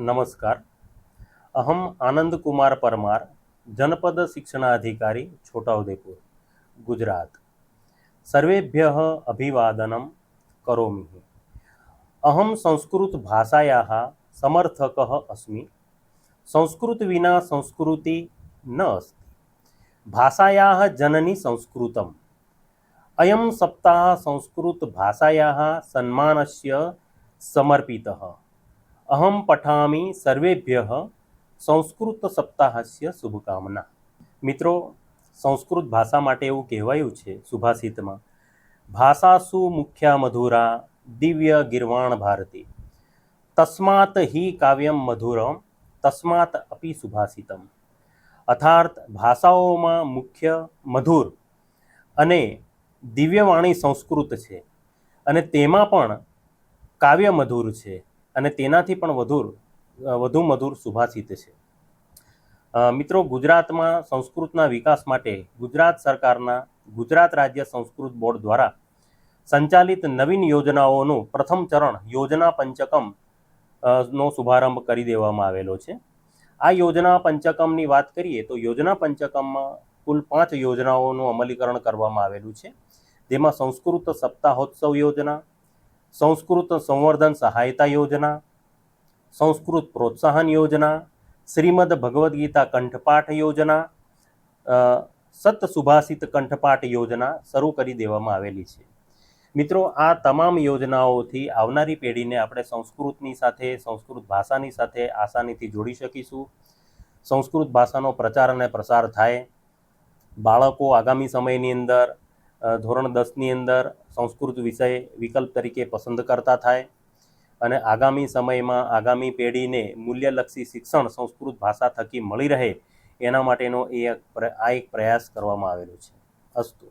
નમસ્કાર. અહમ આનંદકુમાર પરમાર, જનપદ શિક્ષણાધિકારી, છોટાઉદેપુર, ગુજરાત. સર્વેભ્ય અભિવાદનમ કરોમિ. અહમ સંસ્કૃત ભાષાયા સમર્થક અસ્મિ. સંસ્કૃત વિના સંસ્કૃતિ ન અસ્તિ. ભાષાયા જનની સંસ્કૃતમ. અયમ સપ્તાહ સંસ્કૃત ભાષાયા સન્માનસ્ય સમર્પિતઃ. અહમ પઠામી સર્વેભ્ય સંસ્કૃત સપ્તાહસ્ય શુભકામના મિત્રો સંસ્કૃત ભાષા માટે એવું કહેવાયું છે સુભાષિતમાં ભાષાસુ મુખ્યા મધુરા દિવ્ય ગિરવાણ ભારતી તસ્માત હિ કાવ્યમ મધુરમ તસ્માત અપી સુભાષિતમ અર્થાર્થ ભાષાઓમાં મુખ્ય મધુર અને દિવ્યવાણી સંસ્કૃત છે અને તેમાં પણ કાવ્ય મધુર છે અને તેનાથી પણ વધુ વધુ મધુર સુભાષિત છે. મિત્રો, ગુજરાતમાં સંસ્કૃતના વિકાસ માટે ગુજરાત સરકારના ગુજરાત રાજ્ય સંસ્કૃત બોર્ડ દ્વારા સંચાલિત નવીન યોજનાઓનું પ્રથમ ચરણ યોજના પંચકમ નો શુભારંભ કરી દેવામાં આવેલો છે. આ યોજના પંચકમની વાત કરીએ તો યોજના પંચકમમાં કુલ પાંચ યોજનાઓનું અમલીકરણ કરવામાં આવેલું છે. જેમાં સંસ્કૃત સપ્તાહોત્સવ યોજના સંસ્કૃત સંવર્ધન સહાયતા યોજના, સંસ્કૃત પ્રોત્સાહન યોજના, શ્રીમદ ભગવદ્ ગીતા કંઠપાઠ યોજના સત સુભાષિત કંઠપાઠ યોજના શરૂ કરી દેવામાં આવેલી છે. મિત્રો, આ તમામ યોજનાઓથી આવનારી પેઢીને આપણે સંસ્કૃતની સાથે, સંસ્કૃત ભાષાની સાથે આસાનીથી જોડી શકીશું. સંસ્કૃત ભાષાનો પ્રચાર અને પ્રસાર થાય. બાળકો આગામી સમયની અંદર ધોરણ દસની અંદર સંસ્કૃત વિષય વિકલ્પ તરીકે પસંદ કરતા થાય અને આગામી સમયમાં આગામી પેઢીને મૂલ્યલક્ષી શિક્ષણ સંસ્કૃત ભાષા થકી મળી રહે એના માટેનો એ આ એક પ્રયાસ કરવામાં આવેલો છે. અસ્તુ.